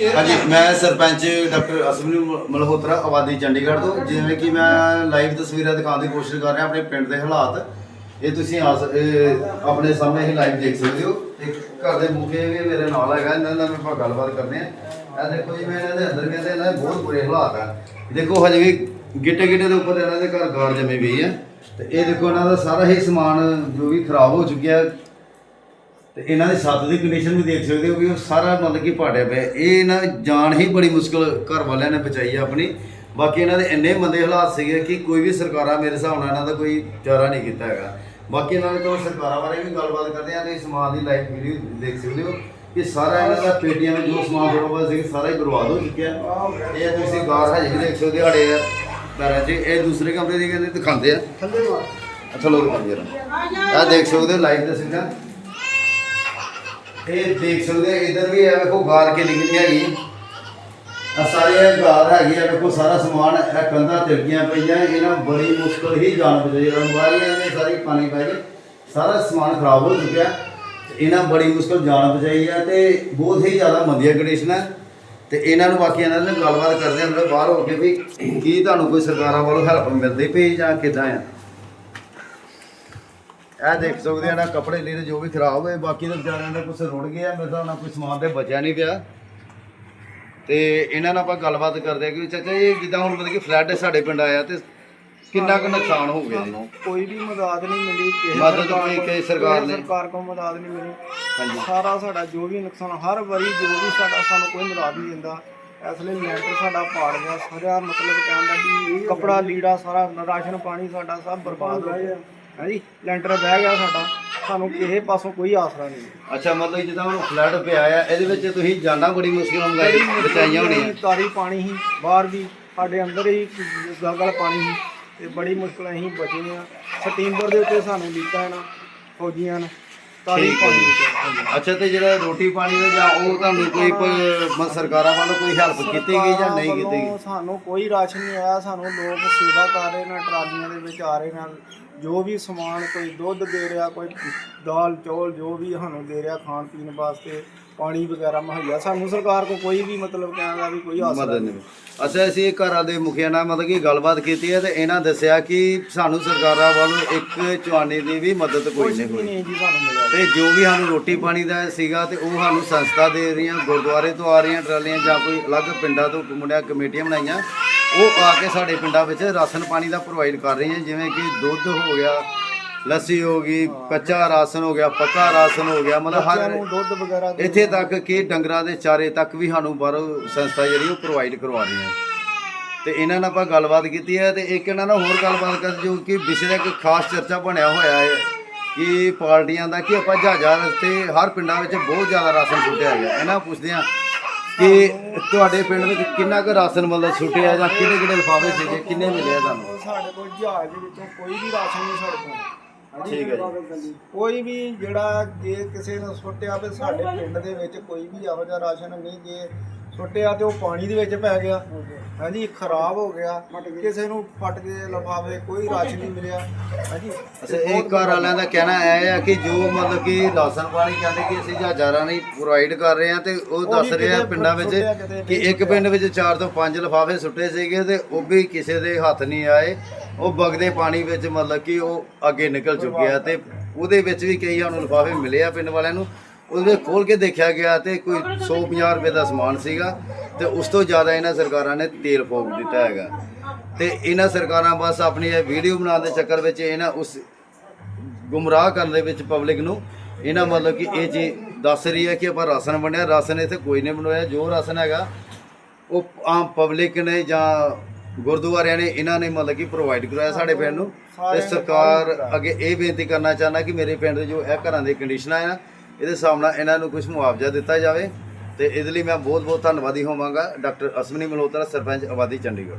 ਹਾਂਜੀ, ਮੈਂ ਸਰਪੰਚ ਡਾਕਟਰ ਅਸਮਨੀ ਮਲਹੋਤਰਾ, ਆਬਾਦੀ ਚੰਡੀਗੜ੍ਹ ਤੋਂ। ਜਿਵੇਂ ਕਿ ਮੈਂ ਲਾਈਵ ਤਸਵੀਰਾਂ ਦਿਖਾਉਣ ਦੀ ਕੋਸ਼ਿਸ਼ ਕਰ ਰਿਹਾ, ਆਪਣੇ ਪਿੰਡ ਦੇ ਹਾਲਾਤ। ਇਹ ਤੁਸੀਂ ਆਸ ਇਹ ਆਪਣੇ ਸਾਹਮਣੇ ਹੀ ਲਾਈਵ ਦੇਖ ਸਕਦੇ ਹੋ। ਤੇ ਘਰ ਦੇ ਮੁਖੀ ਵੀ ਮੇਰੇ ਨਾਲ ਹੈਗਾ, ਇਹਨਾਂ ਨਾਲ ਆਪਾਂ ਗੱਲਬਾਤ ਕਰਦੇ ਆ ਇਹ ਦੇਖੋ ਜੀ, ਮੈਂ ਇਹਨਾਂ ਦੇ ਅੰਦਰ ਗਿਆ ਤੇ ਇਹਨਾਂ ਦੇ ਬਹੁਤ ਬੁਰੇ ਹਾਲਾਤ ਆ। ਦੇਖੋ, ਹਜੇ ਵੀ ਗਿੱਟੇ ਗਿੱਟੇ ਦੇ ਉੱਪਰ ਇਹਨਾਂ ਦੇ ਘਰ ਗਾਰ ਜੰਮੀ ਪਈ ਹੈ। ਤੇ ਇਹ ਦੇਖੋ, ਇਹਨਾਂ ਦਾ ਸਾਰਾ ਹੀ ਸਮਾਨ ਜੋ ਵੀ ਖਰਾਬ ਹੋ ਚੁੱਕਿਆ ਤੇ ਇਹਨਾਂ ਦੀ ਛੱਤ ਦੀ ਕੰਡੀਸ਼ਨ ਵੀ ਦੇਖ ਸਕਦੇ ਹੋ ਵੀ ਉਹ ਸਾਰਾ ਮਤਲਬ ਕਿ ਪਾੜਿਆ ਪਿਆ। ਇਹ ਇਹਨਾਂ ਦੀ ਜਾਨ ਹੀ ਬੜੀ ਮੁਸ਼ਕਲ ਘਰ ਵਾਲਿਆਂ ਨੇ ਬਚਾਈ ਆ ਆਪਣੀ। ਬਾਕੀ ਇਹਨਾਂ ਦੇ ਇੰਨੇ ਮੰਦੇ ਹਾਲਾਤ ਸੀਗੇ ਕਿ ਕੋਈ ਵੀ ਸਰਕਾਰਾਂ ਮੇਰੇ ਹਿਸਾਬ ਨਾਲ ਇਹਨਾਂ ਦਾ ਕੋਈ ਚਾਰਾ ਨਹੀਂ ਕੀਤਾ ਹੈਗਾ। ਬਾਕੀ ਇਹਨਾਂ ਦੇ ਤੋਂ ਸਰਕਾਰਾਂ ਬਾਰੇ ਵੀ ਗੱਲਬਾਤ ਕਰਦੇ ਆ ਤੇ ਸਮਾਨ ਦੀ ਲਾਈਵ ਵੀਡੀਓ ਦੇਖ ਸਕਦੇ ਹੋ ਕਿ ਸਾਰਾ ਇਹਨਾਂ ਦਾ ਪੇਟੀਆਂ ਵਿੱਚ ਜੋ ਸਮਾਨ ਬਰੋਬਰ ਸੀ ਸਾਰਾ ਹੀ ਬਰਬਾਦ ਹੋ ਚੁੱਕਿਆ। ਇਹ ਤੁਸੀਂ ਗਾਰ ਹਜੇ ਵੀ ਦੇਖ ਸਕਦੇ ਹੋ ਸਾਡੇ ਪੈਰਾਂ 'ਚ। ਇਹ ਦੂਸਰੇ ਕਮਰੇ ਦੀ ਕਹਿੰਦੇ ਦਿਖਾਉਂਦੇ ਆ। ਅੱਛਾ ਲੋਕ ਮੰਜੇ ਆ ਦੇਖ ਸਕਦੇ ਹੋ ਲਾਈਵ ਤਸਵੀਰਾਂ ਇਹ ਦੇਖ ਸਕਦੇ ਹੋ, ਇਧਰ ਵੀ ਹੈ ਵੇਖੋ ਗਾਰ ਕੇ ਲਿਖੀ ਹੈਗੀ। ਆ ਸਾਰੇ ਇਹ ਗਾਰ ਹੈਗੀ ਆ, ਵੇਖੋ ਸਾਰਾ ਸਮਾਨ ਇਹ ਕੰਧਾਂ ਤਿਲਕੀਆਂ ਪਈਆਂ, ਇਹਨਾਂ ਬੜੀ ਮੁਸ਼ਕਲ ਹੀ ਜਾਨ ਬਚਾਈ ਅਲਮਾਰੀਆਂ ਨੇ ਸਾਰੀ ਪਾਣੀ ਪੈ ਗਏ ਸਾਰਾ ਸਮਾਨ ਖਰਾਬ ਹੋ ਚੁੱਕਿਆ। ਇਹਨਾਂ ਬੜੀ ਮੁਸ਼ਕਲ ਜਾਨ ਬਚਾਈ ਆ ਤੇ ਬਹੁਤ ਹੀ ਜ਼ਿਆਦਾ ਮੰਦੀਆਂ ਕੰਡੀਸ਼ਨ ਹੈ ਤੇ ਇਹਨਾਂ ਨੂੰ ਬਾਕੀ ਇਹਨਾਂ ਨਾਲ ਗੱਲਬਾਤ ਕਰਦੇ ਅੰਦਰ ਬਾਹਰ ਹੋ ਕੇ ਵੀ ਕੀ ਤੁਹਾਨੂੰ ਕੋਈ ਸਰਕਾਰਾਂ ਵੱਲੋਂ ਹੈਲਪ ਮਿਲਦੀ ਪਈ ਜਾਂ ਕਿਦਾਂ ਆ? ਇਹ ਦੇਖ ਸਕਦੇ ਆ ਨਾ ਕੱਪੜੇ ਲੀੜੇ ਜੋ ਵੀ ਖਰਾਬ ਹੋਏ ਬਾਕੀ ਤਾਂ ਵਿਚਾਰਿਆਂ ਦਾ ਕੁਝ ਰੁੜ ਗਿਆ ਮੇਰੇ ਹਿਸਾਬ ਨਾਲ ਕੋਈ ਸਮਾਨ ਤੇ ਬਚਿਆ ਨਹੀਂ ਪਿਆ। ਤੇ ਇਹਨਾਂ ਨਾਲ ਆਪਾਂ ਗੱਲਬਾਤ ਕਰਦੇ ਆ ਕਿ ਚਾਚਾ ਜੀ ਜਿੱਦਾਂ ਹੁਣ ਮਤਲਬ ਕਿ ਫਲੱਡ ਸਾਡੇ ਪਿੰਡ ਆਇਆ ਤੇ ਕਿੰਨਾ ਕੁ ਨੁਕਸਾਨ ਹੋ ਗਿਆ ਜੀ? ਸਾਨੂੰ ਕੋਈ ਵੀ ਮਦਦ ਨਹੀਂ ਮਿਲੀ ਕਿਸੇ ਮਦਦ ਸਰਕਾਰ ਕੋਲ- ਕਿਸੇ ਸਰਕਾਰ ਨੇ? ਸਰਕਾਰ ਕੋਲ ਮਦਦ ਨਹੀਂ ਮਿਲੀ। ਹਾਂਜੀ। ਸਾਰਾ ਸਾਡਾ ਜੋ ਵੀ ਨੁਕਸਾਨ ਹਰ ਵਾਰੀ ਜੋ ਵੀ ਸਾਡਾ ਸਾਨੂੰ ਕੋਈ ਮਦਦ ਨਹੀਂ ਦਿੰਦਾ। ਇਸ ਲਈ ਲੈਂਟਰ ਸਾਡਾ ਪਾੜ ਗਿਆ ਸਾਰਾ ਮਤਲਬ ਕਹਿਣ ਦਾ ਵੀ ਕੱਪੜਾ ਲੀੜਾ ਸਾਰਾ ਰਾਸ਼ਨ ਪਾਣੀ ਸਾਡਾ ਸਭ ਬਰਬਾਦ ਹੋ ਗਿਆ। ਹਾਂਜੀ ਲੈਂਟਰ ਬਹਿ ਗਿਆ ਸਾਡਾ। ਸਾਨੂੰ ਕਿਸੇ ਪਾਸੋਂ ਕੋਈ ਆਸਰਾ ਨਹੀਂ। ਅੱਛਾ ਮਤਲਬ ਜਿੱਦਾਂ ਹੁਣ ਫਲੱਡ ਪਿਆ ਆ ਇਹਦੇ ਵਿੱਚ ਤੁਸੀਂ ਜਾਨਾਂ ਬੜੀ ਮੁਸ਼ਕਿਲ ਨਾਲ ਬਚਾਈਆਂ ਹੋਣੀਆਂ। ਤਾਰੀ ਪਾਣੀ ਸੀ ਬਾਹਰ ਵੀ ਸਾਡੇ ਅੰਦਰ ਹੀ ਗਾਗਲ ਪਾਣੀ ਸੀ ਤੇ ਬੜੀ ਮੁਸ਼ਕਲ ਅਸੀਂ ਬਚੇ ਆ। ਸਟੀਮਰ ਦੇ ਉੱਤੇ ਸਾਨੂੰ ਲੀਕਾਂ ਨਾ ਫੌਜੀਆਂ ਨੇ ਤਾਰੀ ਹੈ ਪਾਣੀ। ਵਿੱਚ ਅੱਛਾ ਤੇ ਜਿਹੜਾ ਰੋਟੀ ਪਾਣੀ ਦਾ ਜਾਂ ਉਹ ਤੁਹਾਨੂੰ ਕੋਈ ਮ- ਸਰਕਾਰਾਂ ਵੱਲੋਂ ਕੋਈ ਹੈਲਪ ਕੀਤੀ ਗਈ ਜਾਂ ਨਹੀਂ ਕੀਤੀ ਵੱਲੋਂ ਗਈ? ਸਾਨੂੰ ਕੋਈ ਰਾਸ਼ਨ ਨਹੀਂ ਆਇਆ ਸਾਨੂੰ ਲੋਕ ਸੇਵਾ ਕਰ ਰਹੇ ਨੇ ਟਰਾਲੀਆਂ ਦੇ ਵਿੱਚ ਆ ਰਹੇ ਨੇ ਜੋ ਵੀ ਸਮਾਨ ਕੋਈ ਦੁੱਧ ਦੇ ਰਿਹਾ ਕੋਈ ਦਾਲ ਚੌਲ ਜੋ ਵੀ ਸਾਨੂੰ ਦੇ ਰਿਹਾ ਖਾਣ ਪੀਣ ਵਾਸਤੇ ਪਾਣੀ ਵਗੈਰਾ ਮੁਹੱਈਆ ਸਾਨੂੰ ਸਰਕਾਰ ਕੋ ਕੋਈ ਵੀ ਮਤਲਬ ਕਹਿਣ ਦਾ ਵੀ ਕੋਈ ਆਸਰਾ ਮਦਦ ਨਹੀਂ। ਅੱਛਾ ਅਸੀਂ ਇਹ ਘਰਾਂ ਦੇ ਮੁਖੀਆਂ ਨਾਲ ਮਤਲਬ ਕਿ ਗੱਲਬਾਤ ਕੀਤੀ ਹੈ ਤੇ ਇਹਨਾਂ ਦੱਸਿਆ ਕਿ ਸਾਨੂੰ ਸਰਕਾਰਾਂ ਵੱਲੋਂ ਇੱਕ ਚਵਾਨੀ ਦੀ ਵੀ ਮਦਦ ਕੋਈ ਕੁਝ ਨਹੀਂ ਵੀ ਹੋਈ। ਨਹੀਂ ਜੀ ਸਾਨੂੰ ਮਿਲਿਆ। ਤੇ ਜੋ ਵੀ ਸਾਨੂੰ ਰੋਟੀ ਪਾਣੀ ਦਾ ਸੀਗਾ ਤੇ ਉਹ ਸਾਨੂੰ ਸੰਸਥਾ ਦੇ ਰਹੀਆਂ ਗੁਰਦੁਆਰੇ ਤੋਂ ਆ ਰਹੀਆਂ ਟਰਾਲੀਆਂ ਜਾਂ ਕੋਈ ਅਲੱਗ ਪਿੰਡਾਂ ਤੋਂ ਮੁੰਡਿਆਂ ਕਮੇਟੀਆਂ ਬਣਾਈਆਂ ਉਹ ਆ ਕੇ ਸਾਡੇ ਪਿੰਡਾਂ ਵਿੱਚ ਰਾਸ਼ਨ ਪਾਣੀ ਦਾ ਪ੍ਰੋਵਾਈਡ ਕਰ ਰਹੀਆਂ ਜਿਵੇਂ ਕਿ ਦੁੱਧ ਹੋ ਗਿਆ ਲੱਸੀ ਹੋ ਗਈ ਕੱਚਾ ਰਾਸ਼ਨ ਹੋ ਗਿਆ ਪੱਕਾ ਰਾਸ਼ਨ ਹੋ ਗਿਆ ਮਤਲਬ ਹਰ ਦੁੱਧ ਵਗੈਰਾ ਇੱਥੇ ਤੱਕ ਕਿ ਡੰਗਰਾਂ ਦੇ ਚਾਰੇ ਤੱਕ ਵੀ ਸਾਨੂੰ ਬਾਹਰੋਂ ਸੰਸਥਾ ਜਿਹੜੀ ਉਹ ਪ੍ਰੋਵਾਈਡ ਕਰਵਾ ਰਹੀ ਹੈ। ਤੇ ਇਹਨਾਂ ਨਾਲ ਆਪਾਂ ਗੱਲਬਾਤ ਕੀਤੀ ਹੈ ਤੇ ਇੱਕ ਇਹਨਾਂ ਨਾਲ ਹੋਰ ਗੱਲਬਾਤ ਕਰ ਜੋ ਕਿ ਵਿਸ਼ੇ ਦਾ ਇੱਕ ਖਾਸ ਚਰਚਾ ਬਣਿਆ ਹੋਇਆ ਹੈ ਕਿ ਪਾਰਟੀਆਂ ਦਾ ਕਿ ਆਪਾਂ ਜਹਾਜ਼ਾਂ ਰਸਤੇ ਹਰ ਪਿੰਡਾਂ ਵਿੱਚ ਬਹੁਤ ਜ਼ਿਆਦਾ ਰਾਸ਼ਨ ਛੁੱਟਿਆ ਗਿਆ। ਇਹਨਾਂ ਪੁੱਛਦੇ ਆ ਕਿ ਤੁਹਾਡੇ ਪਿੰਡ ਵਿੱਚ ਕਿੰਨਾ ਕੁ ਰਾਸ਼ਨ ਮਤਲਬ ਛੁੱਟਿਆ ਜਾਂ ਕਿਹੜੇ ਕਿਹੜੇ ਲਿਫਾਫੇ ਸੀਗੇ ਕਿੰਨੇ ਮਿਲੇ ਆ ਤੁਹਾਨੂੰ ਸਾਡੇ ਕੋਲ ਜਹਾਜ਼ ਦੇ ਵਿੱਚੋਂ ਕੋਈ ਵੀ ਰਾਸ਼ਨ ਨਹੀਂ ਸਾਡੇ ਕੋਲ ਹਾਂਜੀ? ਠੀਕ ਹੈ ਜੀ। ਕੋਈ ਵੀ ਜਿਹੜਾ ਜੇ ਕਿਸੇ ਨੇ ਸੁੱਟਿਆ ਤੇ ਸਾਡੇ ਪਿੰਡ ਦੇ ਵਿੱਚ ਕੋਈ ਵੀ ਇਹੋ ਜਿਹਾ ਰਾਸ਼ਨ ਨਹੀਂ ਜੇ ਸੁੱਟਿਆ ਤੇ ਉਹ ਪਾਣੀ ਦੇ ਵਿੱਚ ਪੈ ਗਿਆ। ਹਾਂਜੀ ਖਰਾਬ ਹੋ ਗਿਆ। ਕਿਸੇ ਨੂੰ ਫਟ ਗਏ ਲਫਾਫੇ ਕੋਈ ਰਾਸ਼ਨ ਨਹੀਂ ਮਿਲਿਆ। ਹਾਂਜੀ। ਅੱਛਾ ਇਹ ਘਰ ਵਾਲਿਆਂ ਦਾ ਕਹਿਣਾ ਇਹ ਹੈ ਕਿ ਜੋ ਮਤਲਬ ਕਿ ਰਾਸ਼ਨ ਪਾਣੀ ਕਹਿੰਦੇ ਕਿ ਅਸੀਂ ਜਹਾਜ਼ਾਂ ਨਹੀਂ ਪ੍ਰੋਵਾਈਡ ਕਰ ਰਹੇ ਹਾਂ ਤੇ ਉਹ ਦੱਸ ਰਹੇ ਆ ਪਿੰਡਾਂ ਵਿੱਚ ਕਿ ਇੱਕ ਪਿੰਡ ਵਿੱਚ 4 ਤੋਂ 5 ਲਿਫਾਫੇ ਸੁੱਟੇ ਸੀਗੇ ਤੇ ਉਹ ਵੀ ਕਿਸੇ ਦੇ ਹੱਥ ਨਹੀਂ ਆਏ। ਉਹ ਵਗਦੇ ਪਾਣੀ ਵਿੱਚ ਮਤਲਬ ਕਿ ਉਹ ਅੱਗੇ ਨਿਕਲ ਚੁੱਕੇ ਆ ਤੇ ਉਹਦੇ ਵਿੱਚ ਵੀ ਕਈ ਸਾਨੂੰ ਲਿਫਾਫੇ ਮਿਲੇ ਆ ਪਿੰਡ ਵਾਲਿਆਂ ਨੂੰ। ਉਹਦੇ ਖੋਲ ਕੇ ਦੇਖਿਆ ਗਿਆ ਤੇ ਕੋਈ 150 ਰੁਪਏ ਦਾ ਸਮਾਨ ਸੀਗਾ ਤੇ ਉਸ ਤੋਂ ਜ਼ਿਆਦਾ ਇਹਨਾਂ ਸਰਕਾਰਾਂ ਨੇ ਤੇਲ ਫੋਕ ਦਿੱਤਾ ਹੈਗਾ। ਤੇ ਇਹਨਾਂ ਸਰਕਾਰਾਂ ਬਸ ਆਪਣੀ ਇਹ ਵੀਡੀਓ ਬਣਾਉਣ ਦੇ ਚੱਕਰ ਵਿੱਚ ਇਹਨਾਂ ਉਸ ਗੁੰਮਰਾਹ ਕਰਨ ਦੇ ਵਿੱਚ ਪਬਲਿਕ ਨੂੰ ਇਹਨਾਂ ਮਤਲਬ ਕਿ ਇਹ ਚੀਜ਼ ਦੱਸ ਰਹੀ ਹੈ ਕਿ ਆਪਾਂ ਰਾਸ਼ਨ ਵੰਡਿਆ ਰਾਸ਼ਨ ਇੱਥੇ ਕੋਈ ਨਹੀਂ ਬਣਵਾਇਆ ਜੋ ਰਾਸ਼ਨ ਹੈਗਾ ਉਹ ਆਮ ਪਬਲਿਕ ਨੇ ਜਾਂ ਗੁਰਦੁਆਰਿਆਂ ਨੇ ਇਹਨਾਂ ਨੇ ਮਤਲਬ ਕਿ ਪ੍ਰੋਵਾਈਡ ਕਰਵਾਇਆ ਸਾਡੇ ਪਿੰਡ ਨੂੰ। ਤੇ ਸਰਕਾਰ ਅੱਗੇ ਇਹ ਬੇਨਤੀ ਕਰਨਾ ਚਾਹੁੰਦਾ ਕਿ ਮੇਰੇ ਪਿੰਡ ਦੇ ਜੋ ਇਹ ਘਰਾਂ ਦੀ ਕੰਡੀਸ਼ਨਾਂ ਆ ਇਹਦੇ ਹਿਸਾਬ ਨਾਲ ਇਹਨਾਂ ਨੂੰ ਕੁਝ ਮੁਆਵਜ਼ਾ ਦਿੱਤਾ ਜਾਵੇ ਤੇ ਇਹਦੇ ਲਈ ਮੈਂ ਬਹੁਤ ਬਹੁਤ ਧੰਨਵਾਦੀ ਹੋਵਾਂਗਾ ਡਾਕਟਰ ਅਸਮਨੀ ਮਲਹੋਤਰਾ, ਸਰਪੰਚ ਆਬਾਦੀ ਚੰਡੀਗੜ੍ਹ।